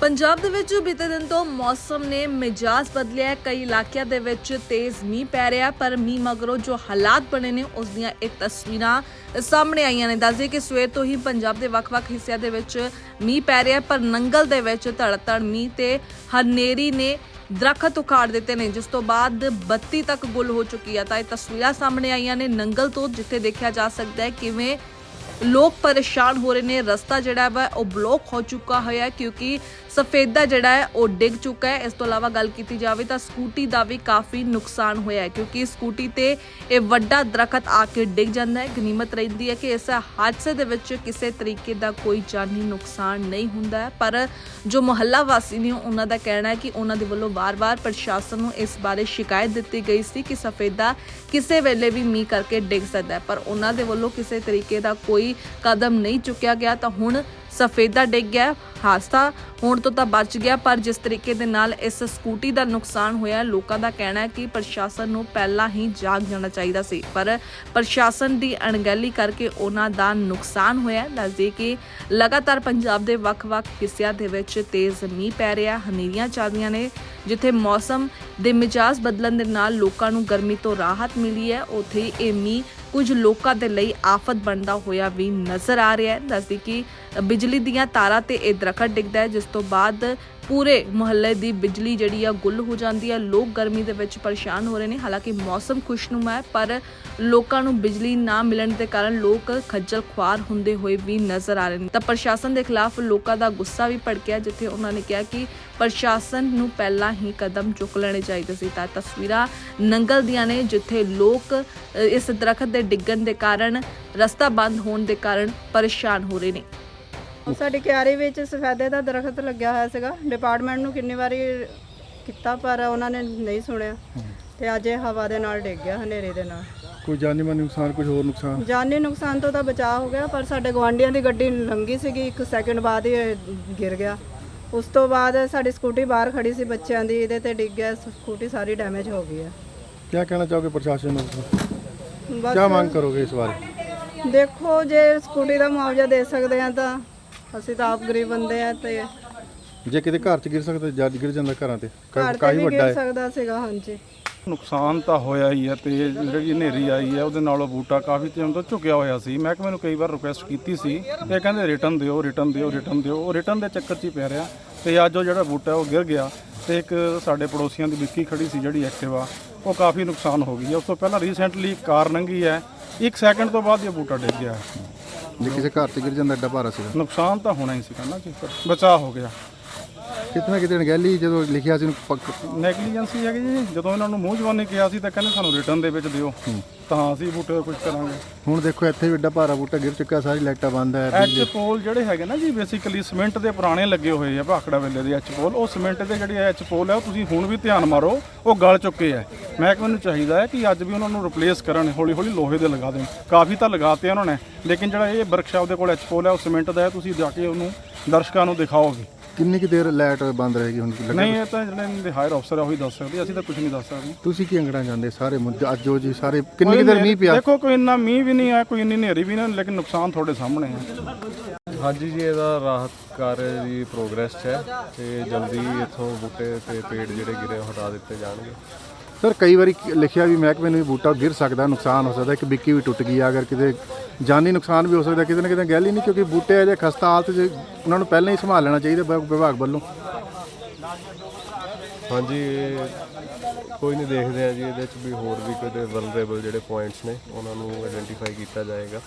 ਪੰਜਾਬ ਦੇ ਵਿੱਚ ਬੀਤੇ ਦਿਨ ਤੋਂ ਮੌਸਮ ਨੇ ਮਿਜਾਜ਼ ਬਦਲਿਆ ਹੈ। ਕਈ ਇਲਾਕਿਆਂ ਦੇ ਵਿੱਚ ਤੇਜ਼ ਮੀਂਹ ਪੈ ਰਿਹਾ ਪਰ ਮੀਂਹ ਮਗਰੋਂ ਜੋ ਹਾਲਾਤ ਬਣੇ ਨੇ, ਉਸ ਦੀਆਂ ਇਹ ਤਸਵੀਰਾਂ ਸਾਹਮਣੇ ਆਈਆਂ ਨੇ। ਦੱਸਦੇ ਕਿ ਸਵੇਰ ਤੋਂ ਹੀ ਪੰਜਾਬ ਦੇ ਵੱਖ-ਵੱਖ ਹਿੱਸਿਆਂ ਦੇ ਵਿੱਚ ਮੀਂਹ ਪੈ ਰਿਹਾ ਪਰ ਨੰਗਲ ਦੇ ਵਿੱਚ ਧੜਧੜ ਮੀਂਹ ਤੇ ਹਨੇਰੀ ਨੇ ਦਰਖਤ ਉਖਾੜ ਦਿੱਤੇ ਨੇ, ਜਿਸ ਤੋਂ ਬਾਅਦ ਬੱਤੀ ਤੱਕ ਗੁੱਲ ਹੋ ਚੁੱਕੀ ਹੈ। ਤਾਂ ਇਹ ਤਸਵੀਰਾਂ ਸਾਹਮਣੇ ਆਈਆਂ ਨੇ ਨੰਗਲ ਤੋਂ, ਜਿੱਥੇ ਦੇਖਿਆ ਜਾ ਸਕਦਾ ਹੈ ਕਿਵੇਂ ਲੋਕ ਪਰੇਸ਼ਾਨ ਹੋ ਰਹੇ ਨੇ। ਰਸਤਾ ਜਿਹੜਾ ਵਾ, ਉਹ ਬਲੌਕ ਹੋ ਚੁੱਕਾ ਹੋਇਆ ਕਿਉਂਕਿ ਸਫੇਦਾ ਜਿਹੜਾ ਹੈ, ਉਹ ਡਿੱਗ ਚੁੱਕਾ ਹੈ। ਇਸ ਤੋਂ ਇਲਾਵਾ ਗੱਲ ਕੀਤੀ ਜਾਵੇ ਤਾਂ ਸਕੂਟੀ ਦਾ ਵੀ ਕਾਫੀ ਨੁਕਸਾਨ ਹੋਇਆ ਹੈ, ਕਿਉਂਕਿ ਸਕੂਟੀ ਤੇ ਇਹ ਵੱਡਾ ਦਰਖਤ ਆ ਕੇ ਡਿੱਗ ਜਾਂਦਾ ਹੈ। ਗਨੀਮਤ ਰਹਿੰਦੀ ਹੈ ਕਿ ਇਸ ਹਾਦਸੇ ਦੇ ਵਿੱਚ ਕਿਸੇ ਤਰੀਕੇ ਦਾ ਕੋਈ ਜਾਨੀ ਨੁਕਸਾਨ ਨਹੀਂ ਹੁੰਦਾ ਪਰ ਜੋ ਮੁਹੱਲਾ ਵਾਸੀ ਨੇ, ਉਹਨਾਂ ਦਾ ਕਹਿਣਾ ਹੈ ਕਿ ਉਹਨਾਂ ਦੇ ਵੱਲੋਂ ਵਾਰ-ਵਾਰ ਪ੍ਰਸ਼ਾਸਨ ਨੂੰ ਇਸ ਬਾਰੇ ਸ਼ਿਕਾਇਤ ਦਿੱਤੀ ਗਈ ਸੀ ਕਿ ਸਫੇਦਾ ਕਿਸੇ ਵੇਲੇ ਵੀ ਮੀਂਹ ਕਰਕੇ ਡਿੱਗ ਸਕਦਾ ਹੈ। ਪਰ ਉਹਨਾਂ ਦੇ ਵੱਲੋਂ ਕਿਸੇ ਤਰੀਕੇ ਦਾ ਕੋਈ ਕਦਮ ਨਹੀਂ ਚੁੱਕਿਆ ਗਿਆ। ਤਾਂ ਹੁਣ ਸਫੇਦਾ ਡਿੱਗ ਗਿਆ। ਹਾਦਸਾ ਹੋਣ ਤੋਂ ਤਾਂ ਬਚ ਗਿਆ, ਪਰ ਜਿਸ ਤਰੀਕੇ ਦੇ ਨਾਲ ਇਸ ਸਕੂਟੀ ਦਾ ਨੁਕਸਾਨ ਹੋਇਆ, ਲੋਕਾਂ ਦਾ ਕਹਿਣਾ ਹੈ ਕਿ ਪ੍ਰਸ਼ਾਸਨ ਨੂੰ ਪਹਿਲਾਂ ਹੀ ਜਾਗ ਜਾਣਾ ਚਾਹੀਦਾ ਸੀ। ਪਰ ਪ੍ਰਸ਼ਾਸਨ ਦੀ ਅਣਗਹਿਲੀ ਕਰਕੇ ਉਹਨਾਂ ਦਾ ਨੁਕਸਾਨ ਹੋਇਆ। ਦੱਸਦੇ ਕਿ ਲਗਾਤਾਰ ਪੰਜਾਬ ਦੇ ਵੱਖ-ਵੱਖ ਹਿੱਸਿਆਂ ਦੇ ਵਿੱਚ ਤੇਜ਼ ਮੀਂਹ ਪੈ ਰਿਹਾ, ਹਨੇਰੀਆਂ ਚੱਲ ਰਹੀਆਂ ਨੇ, ਜਿੱਥੇ ਮੌਸਮ ਦੇ ਮਿਜਾਜ਼ ਬਦਲਣ ਦੇ ਨਾਲ ਲੋਕਾਂ ਨੂੰ ਗਰਮੀ ਤੋਂ ਰਾਹਤ ਮਿਲੀ ਹੈ। ਉੱਥੇ ਹੀ ਇਹ ਮੀਂਹ ਕੁਝ ਲੋਕਾਂ ਦੇ ਲਈ ਆਫਤ ਬਣਦਾ ਹੋਇਆ ਵੀ ਨਜ਼ਰ ਆ ਰਿਹਾ ਹੈ। ਦੱਸਦੀ ਕਿ ਬਿਜਲੀ ਦੀਆਂ ਤਾਰਾਂ ਤੇ ਇਹ ਦਰਖਤ ਡਿੱਗਦਾ ਹੈ, ਜਿਸ ਤੋਂ ਬਾਅਦ ਪੂਰੇ ਮੁਹੱਲੇ ਦੀ ਬਿਜਲੀ ਜਿਹੜੀ ਆ ਗੁੱਲ ਹੋ ਜਾਂਦੀ ਹੈ ਲੋਕ ਗਰਮੀ ਦੇ ਵਿੱਚ ਪਰੇਸ਼ਾਨ ਹੋ ਰਹੇ ਨੇ। ਹਾਲਾਂਕਿ ਮੌਸਮ ਖੁਸ਼ਨੁਮਾ ਹੈ, ਪਰ ਲੋਕਾਂ ਨੂੰ ਬਿਜਲੀ ਨਾ ਮਿਲਣ ਦੇ ਕਾਰਨ ਲੋਕ ਖੱਜਲ ਖੁਆਰ ਹੁੰਦੇ ਹੋਏ ਵੀ ਨਜ਼ਰ ਆ ਰਹੇ ਨੇ। ਤਾਂ ਪ੍ਰਸ਼ਾਸਨ ਦੇ ਖਿਲਾਫ ਲੋਕਾਂ ਦਾ ਗੁੱਸਾ ਵੀ ਭੜਕਿਆ, ਜਿੱਥੇ ਉਹਨਾਂ ਨੇ ਕਿਹਾ ਕਿ ਪ੍ਰਸ਼ਾਸਨ ਨੂੰ ਪਹਿਲਾਂ ਹੀ ਕਦਮ ਚੁੱਕ ਲੈਣੇ ਚਾਹੀਦੇ ਸੀ। ਤਾਂ ਤਸਵੀਰਾਂ ਨੰਗਲ ਦੀਆਂ ਨੇ, ਜਿੱਥੇ ਲੋਕ ਇਸ ਦਰਖਤ ਦੇ ਡਿੱਗਣ ਦੇ ਕਾਰਨ, ਰਸਤਾ ਬੰਦ ਹੋਣ ਦੇ ਕਾਰਨ ਪਰੇਸ਼ਾਨ ਹੋ ਰਹੇ ਨੇ। ਸਾਡੀ ਕਿਆਰੀ ਵਿੱਚ ਸਫੈਦੇ ਦਾ ਦਰਖਤ ਲੱਗਿਆ ਹੋਇਆ ਸੀਗਾ। ਡਿਪਾਰਟਮੈਂਟ ਨੂੰ ਕਿੰਨੀ ਵਾਰੀ ਕੀਤਾ ਪਰ ਉਹਨਾਂ ਨੇ ਨਹੀਂ ਸੁਣਿਆ। ਤੇ ਅੱਜ ਇਹ ਹਵਾ ਦੇ ਨਾਲ ਡਿੱਗ ਗਿਆ ਹਨੇਰੇ ਦੇ ਨਾਲ। ਕੋਈ ਜਾਨੀ ਮਾਨੀ ਨੁਕਸਾਨ ਕੁਝ ਹੋਰ ਨੁਕਸਾਨ? ਜਾਨੀ ਨੁਕਸਾਨ ਤੋਂ ਤਾਂ ਬਚਾਅ ਹੋ ਗਿਆ ਪਰ ਸਾਡੇ ਗਵਾਂਢੀਆਂ ਦੀ ਗੱਡੀ ਲੰਗੀ ਸੀਗੀ ਇੱਕ ਸੈਕਿੰਡ ਬਾਅਦ ਹੀ ਇਹ ਗਿਰ ਗਿਆ। ਉਸ ਤੋਂ ਬਾਅਦ ਸਾਡੀ ਸਕੂਟੀ ਬਾਹਰ ਖੜੀ ਸੀ ਬੱਚਿਆਂ ਦੀ ਇਹਦੇ ਤੇ ਡਿੱਗ ਗਿਆ ਸਕੂਟੀ ਸਾਰੀ ਡੈਮੇਜ ਹੋ ਗਈ ਹੈ। ਕੀ ਕਹਿਣਾ ਚਾਹੋਗੇ ਪ੍ਰਸ਼ਾਸਨ ਨੂੰ? ਕੀ ਮੰਗ ਕਰੋਗੇ ਇਸ ਬਾਰੇ? ਦੇਖੋ ਜੇ ਸਕੂਟੀ ਦਾ ਮੁਆਵਜ਼ਾ ਦੇ ਸਕਦੇ ਆ ਤਾਂ ਅਸੀਂ ਤਾਂ ਆਪ ਗਰੀਬ ਬੰਦੇ ਆ ਤੇ ਜੇ ਕਿਤੇ ਘਰ ਚ ਗਿਰ ਸਕਦਾ ਜੱਜ ਗਿਰ ਜਾਂਦਾ ਘਰਾਂ ਤੇ। ਘਰ ਤੇ ਕਾਫੀ ਵੀ ਵੱਡਾ ਗਿਰ ਹੈ। ਸਕਦਾ ਸੀਗਾ ਹਾਂਜੀ। ਨੁਕਸਾਨ ਤਾਂ ਹੋਇਆ ਹੀ ਹੈ ਤੇ ਜਿਹੜੀ ਹਨੇਰੀ ਆਈ ਹੈ ਉਹਦੇ ਨਾਲ ਉਹ ਬੂਟਾ ਕਾਫੀ ਟਾਈਮ ਤੋਂ ਝੁਕਿਆ ਹੋਇਆ ਸੀ। ਮੈਂ ਕਿ ਮੈਨੂੰ ਕਈ ਵਾਰ ਰਿਕੁਐਸਟ ਕੀਤੀ ਸੀ ਤੇ ਇਹ ਕਹਿੰਦੇ ਰਿਟਰਨ ਦਿਓ ਰਿਟਰਨ ਦਿਓ ਰਿਟਰਨ ਦਿਓ। ਉਹ ਰਿਟਰਨ ਦੇ ਚੱਕਰ 'ਚ ਹੀ ਪੈ ਰਿਹਾ ਤੇ ਅੱਜ ਉਹ ਜਿਹੜਾ ਬੂਟਾ ਉਹ ਗਿਰ ਗਿਆ ਤੇ ਇੱਕ ਸਾਡੇ ਪੜੋਸੀਆਂ ਦੀ ਵਿੱਕੀ ਖੜੀ ਸੀ ਜਿਹੜੀ ਐਕਟਿਵਾ ਉਹ ਕਾਫੀ ਨੁਕਸਾਨ ਹੋ ਗਈ ਹੈ ਉਸ ਤੋਂ ਪਹਿਲਾਂ ਰੀਸੈਂਟਲੀ ਕਾਰ ਲੰਘੀ ਹੈ। ਇੱਕ ਸੈਕਿੰਡ ਤੋਂ ਬਾਅਦ ਇਹ ਬੂਟਾ ਡਿੱਗ ਗਿਆ। ਜੇ ਕਿਸੇ ਘਰ ਚ ਗਿਰ ਜਾਂਦਾ, ਐਡਾ ਭਾਰਾ ਸੀਗਾ। ਨੁਕਸਾਨ ਤਾਂ ਹੋਣਾ ਹੀ ਸੀ ਕਹਿੰਦਾ ਜੀ ਪਰ ਬਚਾਅ ਹੋ ਗਿਆ। ਕਿਤਨਾ ਕਿਤੇ ਅਣਗਹਿਲੀ ਜਦੋਂ ਲਿਖਿਆ ਸੀ ਉਹਨੂੰ ਪੱਕ- ਨੈਗਲੀਜੈਂਸੀ ਹੈਗੀ ਜੀ। ਜਦੋਂ ਇਹਨਾਂ ਨੂੰ ਮੂੰਹ ਜਵਾਨੀ ਕਿਹਾ ਸੀ ਤਾਂ ਕਹਿੰਦੇ ਸਾਨੂੰ ਰਿਟਰਨ ਦੇ ਵਿੱਚ ਦਿਓ। ਤਾਂ ਅਸੀਂ ਬੂਟੇ ਦਾ ਕੁਝ ਕਰਾਂਗੇ। ਹੁਣ ਦੇਖੋ ਇੱਥੇ ਵੀ ਐਡਾ ਭਾਰਾ ਬੂਟਾ ਗਿਰ ਚੁੱਕਾ ਸਾਰੀ ਲਾਈਟਾਂ ਬੰਦ ਹੈ ਐਚ ਪੋਲ ਜਿਹੜੇ ਹੈਗੇ ਨਾ ਜੀ ਬੇਸਿਕਲੀ ਸੀਮੈਂਟ ਦੇ ਪੁਰਾਣੇ ਲੱਗੇ ਹੋਏ ਆ ਭਾਖੜਾ ਵੇਲੇ ਦੇ ਐਚ ਪੋਲ ਉਹ ਸੀਮੈਂਟ ਦੇ ਜਿਹੜੇ ਐਚ ਪੋਲ ਆ ਉਹ ਤੁਸੀਂ ਹੁਣ ਵੀ ਧਿਆਨ ਮਾਰੋ ਉਹ ਗਲ ਚੁੱਕੇ ਆ। ਮਹਿਕਮੇ ਨੂੰ ਚਾਹੀਦਾ ਹੈ ਕਿ ਅੱਜ ਵੀ ਉਹਨਾਂ ਨੂੰ ਰਿਪਲੇਸ ਕਰਨ ਹੌਲੀ ਹੌਲੀ ਲੋਹੇ ਦੇ ਲਗਾ ਦੇਣ। ਕਾਫੀ ਤਾਂ ਲਗਾਤੇ ਉਹਨਾਂ ਨੇ ਲੇਕਿਨ ਜਿਹੜਾ ਇਹ ਵਰਕਸ਼ਾਪ ਦੇ ਕੋਲ ਐਚ ਪੋਲ ਹੈ ਉਹ ਸੀਮੈਂਟ ਦਾ ਹੈ। ਤੁਸੀਂ ਜਾ ਕੇ ਉਹਨੂੰ ਦਰਸ਼ਕਾਂ ਨੂੰ ਦਿਖਾਓਗੇ। ਕਿੰਨੀ ਕੁ ਦੇਰ ਲਾਈਟ ਬੰਦ ਰਹੇਗੀ ਹੁਣ ਨਹੀਂ ਇਹ ਤਾਂ ਜਿਹੜੇ ਇਹਨਾਂ ਦੇ ਹਾਇਰ ਅਫਸਰ ਆ ਉਹੀ ਦੱਸ ਸਕਦੇ ਅਸੀਂ ਤਾਂ ਕੁਝ ਨਹੀਂ ਦੱਸ ਸਕਦੇ। ਤੁਸੀਂ ਕੀ ਅੰਗੜਾ ਜਾਂਦੇ ਸਾਰੇ ਮੁੱਦੇ ਅੱਜ ਜੋ ਜੀ ਸਾਰੇ ਕਿੰਨੀ ਕੁ ਦੇਰ ਮੀਂਹ ਪਿਆ? ਦੇਖੋ ਕੋਈ ਇੰਨਾ ਮੀਂਹ ਵੀ ਨਹੀਂ ਆ ਕੋਈ ਇੰਨੀ ਹਨੇਰੀ ਵੀ ਨਹੀਂ ਲੇਕਿਨ ਨੁਕਸਾਨ ਤੁਹਾਡੇ ਸਾਹਮਣੇ ਹੈ ਹਾਂਜੀ ਜੀ ਇਹਦਾ ਰਾਹਤ ਕਾਰਜ ਦੀ ਪ੍ਰੋਗਰੈਸ 'ਚ ਹੈ ਤੇ ਜਲਦੀ ਇੱਥੋਂ ਬੂਟੇ ਤੇ ਪੇੜ ਜਿਹੜੇ ਗਿਰੇ ਉਹ ਹਟਾ ਦਿੱਤੇ ਜਾਣਗੇ। ਸਰ ਕਈ ਵਾਰੀ ਲਿਖਿਆ ਵੀ ਮਹਿਕਮੇ ਨੂੰ ਵੀ ਬੂਟਾ ਗਿਰ ਸਕਦਾ ਨੁਕਸਾਨ ਹੋ ਸਕਦਾ ਇੱਕ ਬਿੱਕੀ ਵੀ ਟੁੱਟ ਗਈ ਆ, ਅਗਰ ਕਿਤੇ ਜਾਨੀ ਨੁਕਸਾਨ ਵੀ ਹੋ ਸਕਦਾ ਕਿਤੇ ਨਾ ਕਿਤੇ ਗੱਲ ਹੀ ਨਹੀਂ ਕਿਉਂਕਿ ਬੂਟੇ ਅਜੇ ਖਸਤਾ ਹਾਲਤ 'ਚ ਉਹਨਾਂ ਨੂੰ ਪਹਿਲਾਂ ਹੀ ਸੰਭਾਲ ਲੈਣਾ ਚਾਹੀਦਾ ਵਿਭਾਗ- ਵਿਭਾਗ ਵੱਲੋਂ। ਹਾਂਜੀ ਕੋਈ ਨਹੀਂ ਦੇਖਦੇ ਆ ਜੀ ਇਹਦੇ 'ਚ ਵੀ ਹੋਰ ਵੀ ਕੋਈ ਵਲਨਰੇਬਲ ਜਿਹੜੇ ਪੁਆਇੰਟਸ ਨੇ ਉਹਨਾਂ ਨੂੰ ਆਇਡੈਂਟੀਫਾਈ ਕੀਤਾ ਜਾਏਗਾ।